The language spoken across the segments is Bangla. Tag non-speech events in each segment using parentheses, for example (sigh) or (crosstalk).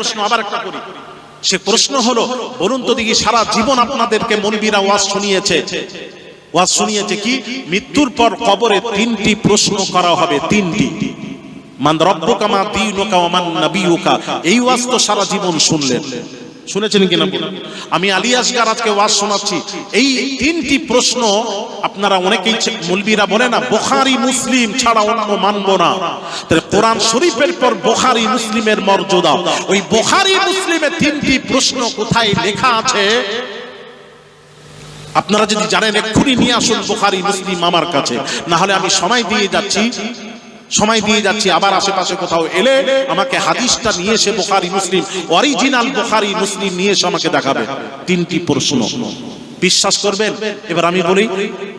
প্রশ্ন আবার একটা করি। সে প্রশ্ন হলো, বলুন তো দেখি সারা জীবন আপনাদেরকে মনবিরা ওয়াজ শুনিয়েছে। ওয়াজ শুনিয়েছে কি? মৃত্যুর পর কবরে তিনটি প্রশ্ন করা হবে, তিনটি। মান রব্বুকা মা দীনুকা ওয়া মান নাবিয়ুকা। এই ওয়াজ তো সারা জীবন শুনলেন। শুনেছেন কিনা? আমি আলী আসগার আজকে ওয়াজ শোনাচ্ছি। এই তিনটি প্রশ্ন আপনারা অনেকেই মুলবিরা বলে না, বোখারি মুসলিম ছাড়া অন্য মানব না। তাহলে কোরআন শরীফের পর বোখারি মুসলিমের মর্যাদা। ওই বোখারি মুসলিমের তিনটি প্রশ্ন কোথায় লেখা আছে? আপনারা যদি জানেন, এক্ষুনি নিয়ে আসুন বোখারি মুসলিম আমার কাছে। না হলে আমি সময় দিয়ে যাচ্ছি। সময় দিয়ে যাচ্ছি আবার আশেপাশে কোথাও এলে আমাকে হাদিসটা নিয়ে এসে বোখারি মুসলিম অরিজিনাল বোখারি মুসলিম নিয়ে এসে আমাকে দেখাবে। তিনটি প্রশ্ন। বিশ্বাস করবেন? এবার আমি বলি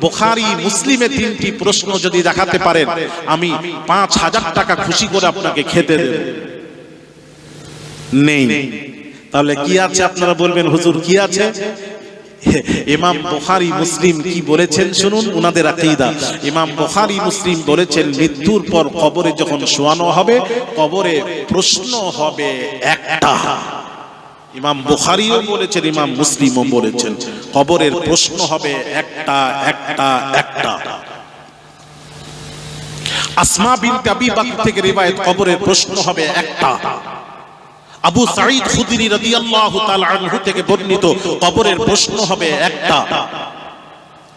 বোখারি মুসলিমে তিনটি প্রশ্ন যদি দেখাতে পারেন আমি পাঁচ হাজার টাকা খুশি করে আপনাকে খেতে দেব। নেই। তাহলে কি আছে আপনারা বলবেন হুজুর কি আছে? (laughs) ইমাম বুখারী, মুসলিম কি বলেছেন শুনুন উনাদের আকীদা। ইমাম বুখারী, মুসলিম বলেছেন, মৃত্যুর পর কবরে যখন শোয়ানো হবে, কবরে প্রশ্ন হবে একটা। ইমাম বুখারীও বলেছেন, ইমাম মুসলিমও বলেছেন, কবরের প্রশ্ন হবে একটা একটা একটা। আসমা বিনতে আবি বকর থেকে রিওয়ায়াত, কবরের প্রশ্ন হবে একটা। আবু সাঈদ খুদরি রাদিয়াল্লাহু তাআলা আনহু থেকে বর্ণিত কবরের প্রশ্ন হবে একটা।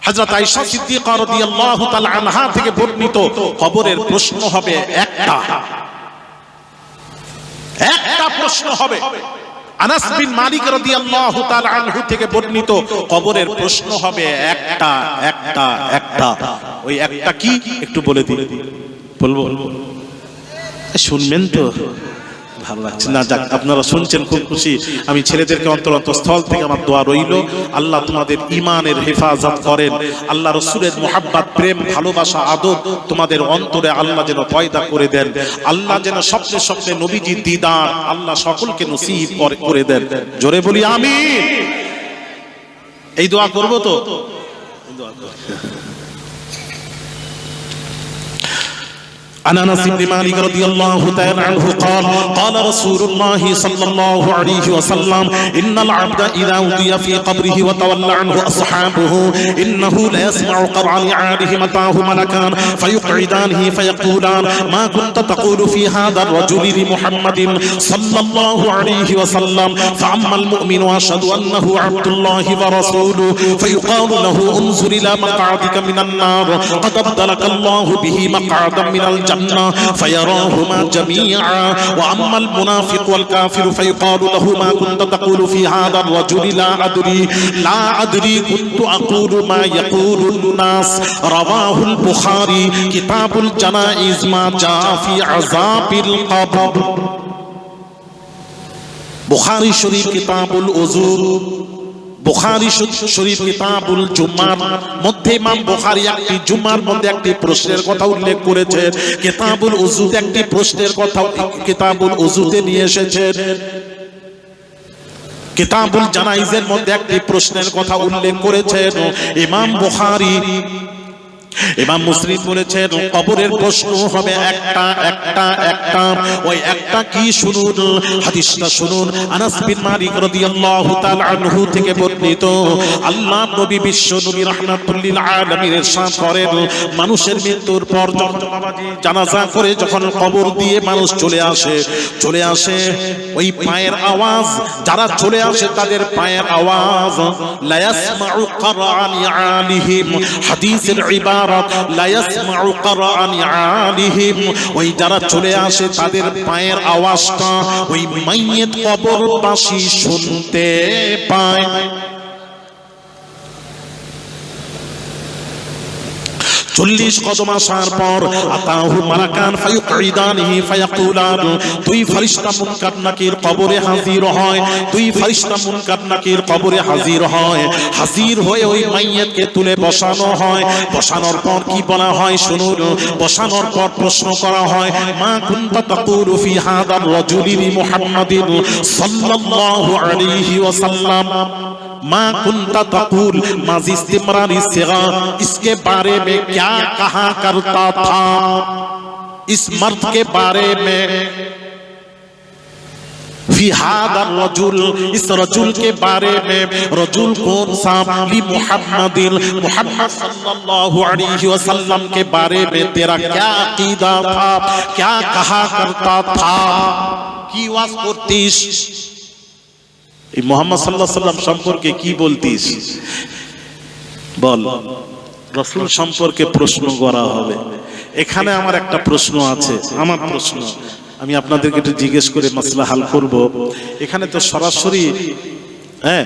হযরত আয়েশা সিদ্দিকা রাদিয়াল্লাহু তাআলা আনহা থেকে বর্ণিত কবরের প্রশ্ন হবে একটা। একটা প্রশ্ন হবে। আনাস বিন মালিক রাদিয়াল্লাহু তাআলা আনহু থেকে বর্ণিত কবরের প্রশ্ন হবে একটা একটা একটা। ওই একটা কি? একটু বলে দিন বলব? শুনবেন তো? ভালো লাগছে। না যাক, আপনারা শুনছেন খুব খুশি। আমি ছেলেদেরকে অন্তর স্থল থেকে আমার দোয়া রইল। আল্লাহ তোমাদের ইমানের হেফাজত করেন। আল্লাহ রসুলের মোহাব্বত, প্রেম, ভালোবাসা, আদব তোমাদের অন্তরে আল্লাহ যেন পয়দা করে দেন। আল্লাহ যেন স্বপ্নে স্বপ্নে নবীজির দিদার আল্লাহ সকলকে নসিব করে- দেন। জোরে বলি আমি এই দোয়া করব তো? عن انس بن مالك رضي الله تعالى عنه قال قال رسول الله صلى الله عليه وسلم إن العبد إذا وضي في قبره وتولى عنه أصحابه إنه لا يسمع قرع نعاله متاه ملكان فيقعدانه فيقولان ما كنت تقول في هذا الرجل لمحمد صلى الله عليه وسلم فأما المؤمن وأشهد أنه عبد الله ورسوله فيقال له انظر إلى مقعدك من النار قد أبدلك الله به مقعدا من الجنة فيراهما جميعا. وأما المنافق والكافر فيقال له ما كنت تقول في هذا الرجل لا أدري لا أدري كنت أقول ما يقول الناس. رواه البخاري كتاب الجنائز ما جاء في عذاب القبر. بخاري شريف كتاب الأزور. বুখারি শরীফ কিতাবুল জুমার মধ্যে ইমাম বুখারী একটি জুমার মধ্যে একটি প্রশ্নের কথা উল্লেখ করেছেন কিতাবুল উযু একটি প্রশ্নের কথা কিতাবুল উজুতে নিয়ে এসেছেন কিতাবুল জানাইজের মধ্যে একটি প্রশ্নের কথা উল্লেখ করেছেন। ইমাম বুখারী ইমাম মুসলিম বলেছেন, কবরের প্রশ্ন হবে একটা একটা একটা। ওই একটা কি শুনুন? হাদিসটা শুনুন। আনাস বিন মালিক রাদিয়াল্লাহু তাআলা আনহু থেকে বর্ণিত, আল্লাহ নবী বিশ্ব নবী রাহমাতুল্লিল আলামিন ইরশাদ করেন, মানুষের মৃত্যুর পর যখন জানাজা করে যখন কবর দিয়ে মানুষ চলে আসে চলে আসে, ওই পায়ের আওয়াজ, যারা চলে আসে তাদের পায়ের আওয়াজ, লা ইয়াসমাউ কারআন আলিহিম, হাদিসের ইবারত লা ইয়াসমাউ কারআন আলিহিম। ওই যারা চলে আসে তাদের পায়ের আওয়াজটা ওই মাইয়িত কবরবাসী শুনতে পায়। চল্লিশ কদম আসার পর আতাহু ফায়ুকঈদানিহি ফায়াকুলান দুই ফেরেশতা মুনকার নাকির কবরে হাজির হয়, দুই ফেরেশতা মুনকার নাকির কবরে হাজির হয়। হাজির হয়ে ওই মাইয়াতকে তুলে বসানো হয়। বসানোর পর কি বলা হয় শুনুন? বসানোর পর প্রশ্ন করা হয়, মা কুনতা তাকুলু ফি হাদার রাজুলি মুহাম্মাদিন সাল্লাল্লাহু আলাইহি ওয়াসাল্লাম? मा कुंता तकूल माजी इस्तेमरारी सिगा। इसके बारे में क्या कहा करता था? इस मर्द के बारे में। रजुल, इस रजुल के बारे में। रजुल कौन सा? मुहम्मदिल मुहम्मद सल्लल्लाहु अलैहि वसल्लम के बारे में तेरा क्या अकीदा था? क्या कहा करता था? की वास এই মোহাম্মদ সাল্লাহ সাল্লাম সম্পর্কে কি বলতিস? বল। রসুল সম্পর্কে প্রশ্ন করা হবে। এখানে আমার একটা প্রশ্ন আছে, আমার প্রশ্ন। আমি আপনাদেরকে একটু জিজ্ঞেস করে মাসলা হাল করব। এখানে তো সরাসরি হ্যাঁ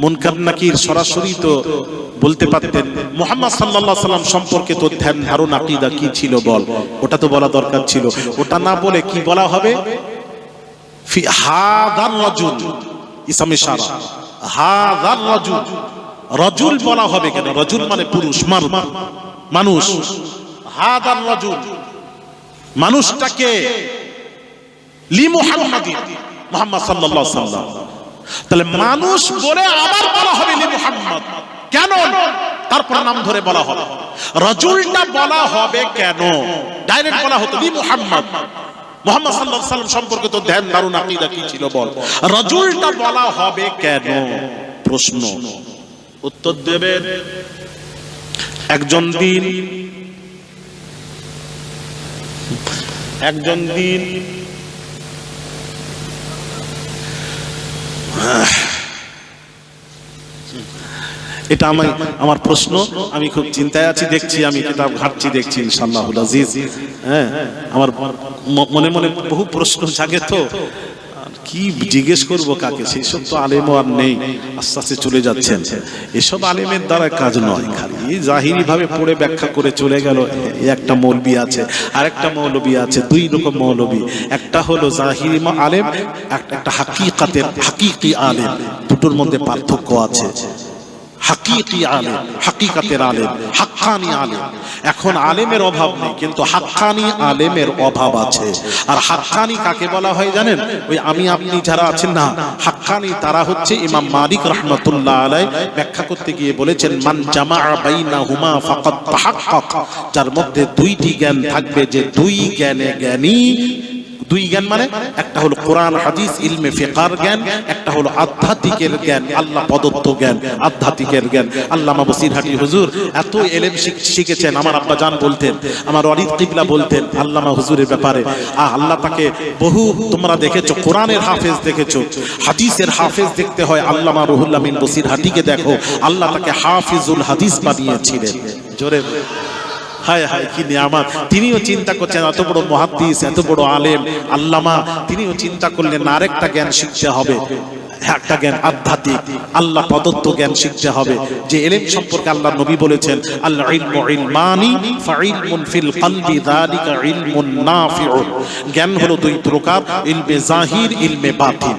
মুনকার নাকির সরাসরি তো বলতে পারতেন, মোহাম্মদ সাল্লাল্লাহু সাল্লাম সম্পর্কে তো ধ্যান ধারণ কি ছিল বল? ওটা তো বলা দরকার ছিল। ওটা না বলে কি বলা হবে? ফি হাদার রাজুল ইসামে সারা। হাদার রাজুল, রজুল বলা হবে কেন? রজুল মানে পুরুষ মানুষ। হাদার রজুল, মানুষটাকে লি মুহাম্মাদিন মুহাম্মদ সাল্লাল্লাহু আলাইহি তাহলে মানুষ বলে আবার বলা হবে লি মুহাম্মদ। কেন? তারপর নাম ধরে বলা হবে। রজুলটা বলা হবে কেন? ডাইরেক্ট বলা হতো লি মুহাম্মদ। মোহাম্মদ সাল্লাল্লাহু আলাইহি সাল্লাম সম্পর্কে তো ধ্যান, ধারণ, আকীদা কি ছিল বল? রাজুলটা বলা হবে কেন? প্রশ্ন। উত্তর দেবেন একজন দিন। একজন দিন এটা আমার আমার প্রশ্ন। আমি খুব চিন্তায় আছি, দেখছি, আমি কিতাব ঘাটছি, দেখছি, ইনশাআল্লাহুল আজিজ। হ্যাঁ আমার মনে মনে বহু প্রশ্ন জাগে তো। আর কি জিজ্ঞেস করব কাকে? সেই সব তো আলেমও আর নেই, আস্তে আস্তে চলে যাচ্ছেন। এসব আলেমের দ্বারা কাজ নয়, খালি জাহিরি ভাবে পড়ে ব্যাখ্যা করে চলে গেল। একটা মৌলবি আছে, আরেকটা মৌলবি আছে, দুই রকম মৌলবি। একটা হলো জাহিরি আলেম একটা একটা হাকিকাতের, হাকিকি আলেম। দুটোর মধ্যে পার্থক্য আছে। হাকিকি আলেম, হাকিকাতের আলেম, হাক্কানি আলেম। এখন আলেমের অভাব নেই, কিন্তু হাক্কানি আলেমের অভাব আছে। আর হাক্কানি কাকে বলা হয় জানেন? ওই আমি আপনি যারা আছেন না, হাক্কানি তারা হচ্ছে ইমাম মালিক রহমতুল্লাহ আলাই ব্যাখ্যা করতে গিয়ে বলেছেন, মান জামা বাইনা হুমা ফাকাদ তাহাক্কাক। যার মধ্যে দুইটি জ্ঞান থাকবে, যে দুই জ্ঞানে জ্ঞানী দুই জ্ঞান মানে? একটা হলো কোরআন, হাদিস, ইলমে, ফিকার জ্ঞান, একটা হলো আধ্যাত্মিকের জ্ঞান, আল্লাহ প্রদত্ত জ্ঞান, আধ্যাত্মিকের জ্ঞান। আল্লামা বসিরহাটি হুজুর এত এলেম শিখ- শিখেছেন, আমার আব্বা জান বলতেন, আমার অরিদ কিবলা বলতেন, আল্লামা হুজুরের ব্যাপারে, আহ, আল্লাহ তাকে বহু তোমরা দেখেছ, কোরআনের হাফেজ দেখেছ, হাদিসের হাফেজ দেখতে হয়, আল্লামা রুহুল আমিন বসিরহাটিকে দেখো, আল্লাহ তাকে হাফিজুল হাদিস বানিয়েছিলেন। জোরে। হায় হায়, কি নিয়ামত। তিনিও চিন্তা করছেন, এত বড় মহাদ্দিস, এত বড় আলেম, আল্লামা। তিনিও চিন্তা করলেন, আরেকটা জ্ঞান শিখতে হবে। একটা জ্ঞান আধ্যাত্মিক। আল্লাহ প্রদত্ত জ্ঞান শিখতে হবে। যে এলেম সম্পর্কে আল্লাহ নবী বলেছেন আল্লাহ ইলমু ইলমানি ফাইলমুন ফিল কলবি, যালিকা ইলমুন নাফিউন। জ্ঞান হলো দুই প্রকার, ইলমে জাহির, ইলমে বাতিন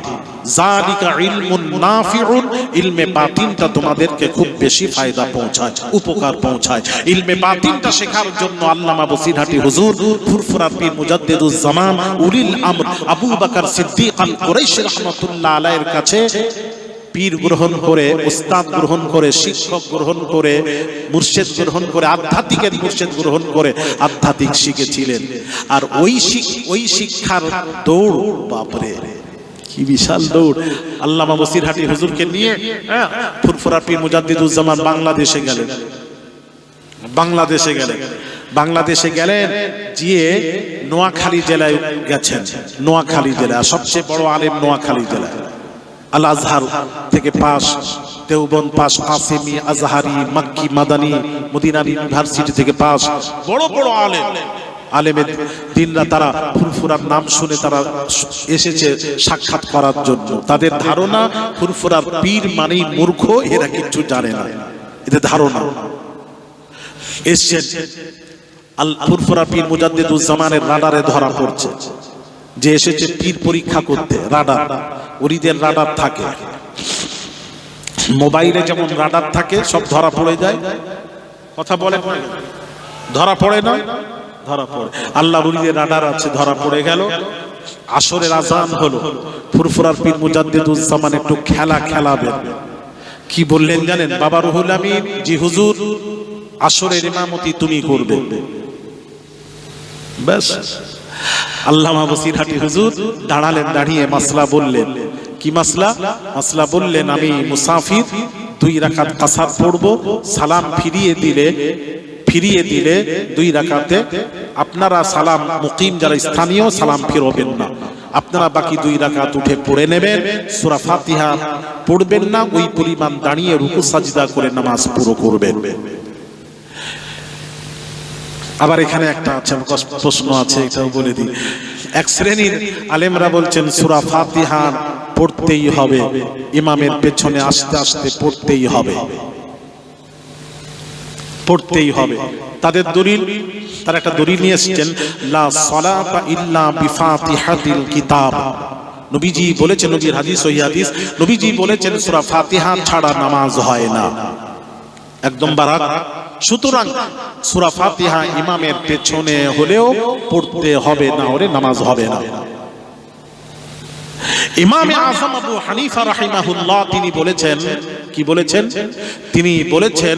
জালিকা ইলমুন নাফিউন, ইলমে বাতিনটা তোমাদেরকে খুব বেশি ফায়দা পৌঁছায়, উপকার পৌঁছায়। ইলমে বাতিনটা শেখার জন্য আল্লামা বসিরহাটি হুজুর, ফুরফুরার পীর মুজাদ্দিদুজ জামান, উলিল আমর আবু বকর সিদ্দিক আল কুরাইশি রাহমাতুল্লাহ আলাইহির কাছে পীর গ্রহণ করে, উস্তাদ গ্রহণ করে, শিক্ষক গ্রহণ করে, মুর্শেদ গ্রহণ করে, আধ্যাত্মিকের মুর্শেদ গ্রহণ করে আধ্যাত্মিক শিখেছিলেন। আর ওই ওই শিক্ষার দৌড়, বাপরে। কি বিশাল দৌড়। আল্লামা বসিরহাটি হুজুরকে নিয়ে হ্যাঁ, ফুরফুরা পীর মুজাদ্দিদুজ্জামান বাংলাদেশে গেলেন। বাংলাদেশে গেলেন। বাংলাদেশে গেলেন গিয়ে নোয়াখালী জেলায় গেছেন। নোয়াখালী জেলা সবচেয়ে বড় আলেম নোয়াখালী জেলা। আল আজহার থেকে পাশ দেওবন্দ পাস কাসেমি আজহারি মাক্কি মাদানি মদিনা ইউনিভার্সিটি থেকে পাস বড় বড় আলেম। আলেমের দিনরা তারা ফুরফুরার নাম শুনে তারা এসেছে সাক্ষাৎ করার জন্য। তাদের ধারণা, ফুরফুরার পীর মানেই মূর্খ, এরা কিছু জানে না। এদের ধারণা। এসছেন আল ফুরফুরা পীর মুজাদ্দিদুজ্জামানের রাডারে ধরা পড়ছে। যে এসেছে পীর পরীক্ষা করতে, রাডার। ওরিদের রাডার থাকে। মোবাইলে যেমন রাডার থাকে, সব ধরা পড়ে যায়। কথা বলে ধরা পড়ে না? ধরা পড়ে। আল্লাহ উলিদের রাডার আছে, ধরা পড়ে গেল। আসরের আজান হলো। ফুরফুরার পীর মুজাদ্দিদুজ্জামান একটু খেলা খেলাবেন। কি বললেন জানেন? বাবা রুহুল আমিন, জি হুজুর, আসরের ইমামতি তুমি করবে। ব্যাস। আল্লামা বসিরহাটি হুজুর দাঁড়ালেন, দাঁড়িয়ে মাসলা বললেন। কি মাসলা? মাসলা বললেন, আমি মুসাফির, দুই রাকাত কাসার পড়ব, সালাম ফিরিয়ে দিলে ফিরিয়ে দিলে দুই রাকাতে আপনারা সালাম, মুকিম যারা স্থানীয়, সালাম ফিরবেন না। আপনারা বাকি দুই রাকাত উঠে পড়ে নেবেন, সুরা ফাতিহা পড়বেন না, ওই পরিমাণ দাঁড়িয়ে রুকু, সাজদা করে নামাজ পুরো করবেন। আবার এখানে একটা আছে প্রশ্ন আছে, এটাও বলে দিই। এক শ্রেণির আলেমরা বলছেন, সুরা ফাতিহা পড়তেই হবে, ইমামের পেছনে আস্তে আস্তে পড়তেই হবে। পড়তেই হবে। তাদের দলিল, তার একটা দলিল নিয়ে এসেছেন, লা সালাতা ইল্লা বিফাতিহাতিল কিতাব। নবীজি বলেছেন, নবীর হাদিস সহিহ হাদিস, নবীজি বলেছেন, সূরা ফাতিহা ছাড়া নামাজ হয় না। একদম বারাক সুতরাং সূরা ফাতিহা ইমামের পেছনে হলেও পড়তে হবে না হলে নামাজ হবে না। ইমামে আজম আবু হানিফা রাহিমাহুল্লাহ তিনি বলেছেন, কি বলেছেন? তিনি বলেছেন